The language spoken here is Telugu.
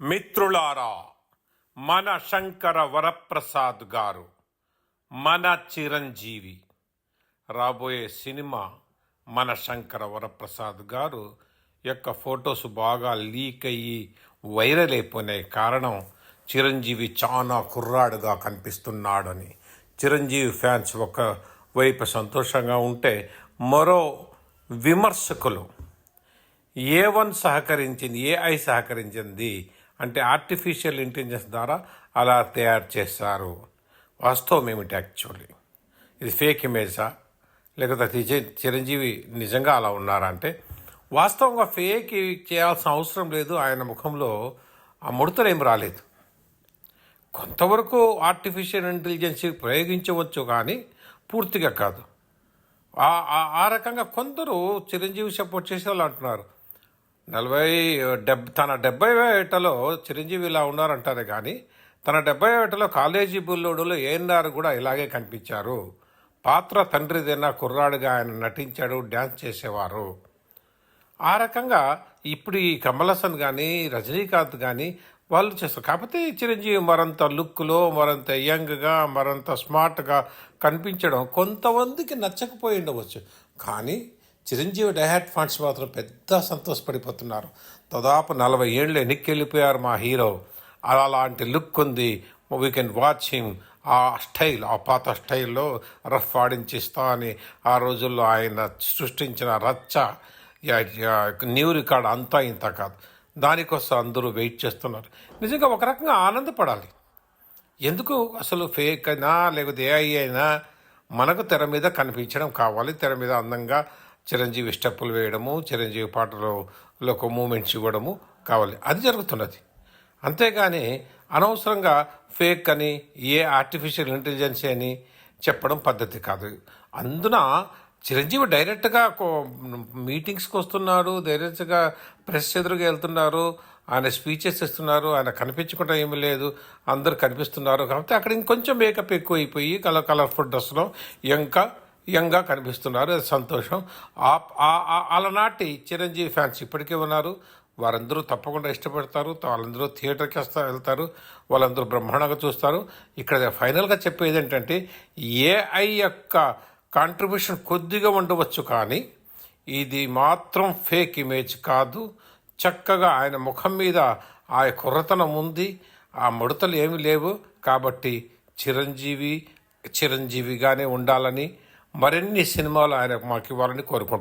మిత్రులారా మన శంకర వరప్రసాద్ గారు మన చిరంజీవి. రాబోయే సినిమా మన శంకర వరప్రసాద్ గారు యొక్క ఫొటోస్ బాగా లీక్ అయ్యి వైరల్ అయిపోయినాయి కారణం చిరంజీవి చాలా కుర్రాడుగా కనిపిస్తున్నాడని. చిరంజీవి ఫ్యాన్స్ ఒక వైపు సంతోషంగా ఉంటే మరో విమర్శకులు ఏ వన్ సహకరించింది ఏఐ సహకరించింది అంటే ఆర్టిఫిషియల్ ఇంటెలిజెన్స్ ద్వారా అలా తయారు చేస్తారు వాస్తవం ఏమిటి యాక్చువల్లీ ఇది ఫేక్ ఇమేజా లేకపోతే చిరంజీవి నిజంగా అలా ఉన్నారా అంటే వాస్తవంగా ఫేక్ చేయాల్సిన అవసరం లేదు. ఆయన ముఖంలో ఆ ముడతలు ఏం రాలేదు. కొంతవరకు ఆర్టిఫిషియల్ ఇంటెలిజెన్స్ ప్రయోగించవచ్చు కానీ పూర్తిగా కాదు. ఆ- ఆ రకంగా కొందరు చిరంజీవి సపోర్ట్ చేసే వాళ్ళు అంటున్నారు. నలభై డెబ్ తన డెబ్బై ఏటలో చిరంజీవి ఇలా ఉన్నారంటారు కానీ తన డెబ్బై ఏటలో కాలేజీ బుల్లోడులో ఏఎన్ఆర్ కూడా ఇలాగే కనిపించారు. పాత్ర తండ్రిదైన కుర్రాడుగా ఆయన నటించాడు డ్యాన్స్ చేసేవారు. ఆ రకంగా ఇప్పుడు ఈ కమల్ హాసన్ కానీ రజనీకాంత్ కానీ వాళ్ళు చేస్తారు. కాకపోతే చిరంజీవి మరంత లుక్లో మరంత యంగ్గా మరంత స్మార్ట్గా కనిపించడం కొంతమందికి నచ్చకపోయి ఉండవచ్చు. కానీ చిరంజీవి డైహాట్ ఫాన్స్ మాత్రం పెద్ద సంతోషపడిపోతున్నారు. దాదాపు నలభై ఏళ్ళు వెనక్కి వెళ్ళిపోయారు మా హీరో. అలాంటి లుక్ ఉంది. వీ కెన్ వాచ్ హిమ్ ఆ స్టైల్ ఆ పాత స్టైల్లో రఫ్ ఆడించిస్తా అని ఆ రోజుల్లో ఆయన సృష్టించిన రచ్చ న్యూ రికార్డ్ అంతా ఇంత కాదు. దానికోసం అందరూ వెయిట్ చేస్తున్నారు. నిజంగా ఒక రకంగా ఆనందపడాలి. ఎందుకు అసలు ఫేక్ అయినా లేకపోతే ఏఐ అయినా మనకు తెర మీద కనిపించడం కావాలి. తెర మీద అందంగా చిరంజీవి స్టెప్పులు వేయడము చిరంజీవి పాటలో ఒక మూమెంట్స్ ఇవ్వడము కావాలి. అది జరుగుతున్నది. అంతేగాని అనవసరంగా ఫేక్ అని ఏ ఆర్టిఫిషియల్ ఇంటెలిజెన్స్ అని చెప్పడం పద్ధతి కాదు. అందున చిరంజీవి డైరెక్ట్గా మీటింగ్స్కి వస్తున్నారు డైరెక్ట్గా ప్రెస్ ఎదురుగా వెళ్తున్నారు ఆయన స్పీచెస్ ఇస్తున్నారు ఆయన కనిపించకుండా ఏమీ లేదు అందరు కనిపిస్తున్నారు. కాబట్టి అక్కడ ఇంకొంచెం మేకప్ ఎక్కువ అయిపోయి కలర్ కలర్ఫుల్ డ్రెస్లో ఇంకా యంగా కనిపిస్తున్నారు. అది సంతోషం. ఆ- అలనాటి చిరంజీవి ఫ్యాన్స్ ఇప్పటికే ఉన్నారు. వారందరూ తప్పకుండా ఇష్టపడతారు. వాళ్ళందరూ థియేటర్కి వస్తా వెళ్తారు. వాళ్ళందరూ బ్రహ్మాండంగా చూస్తారు. ఇక్కడ ఫైనల్గా చెప్పేది ఏంటంటే ఏఐ యొక్క కాంట్రిబ్యూషన్ కొద్దిగా ఉండవచ్చు కానీ ఇది మాత్రం ఫేక్ ఇమేజ్ కాదు. చక్కగా ఆయన ముఖం మీద ఆ కుర్రతనం ఉంది. ఆ ముడతలు ఏమీ లేవు. కాబట్టి చిరంజీవి చిరంజీవిగానే ఉండాలని మరిన్ని సినిమాలు ఆయన మాకు ఇవ్వాలని కోరుకుంటున్నాను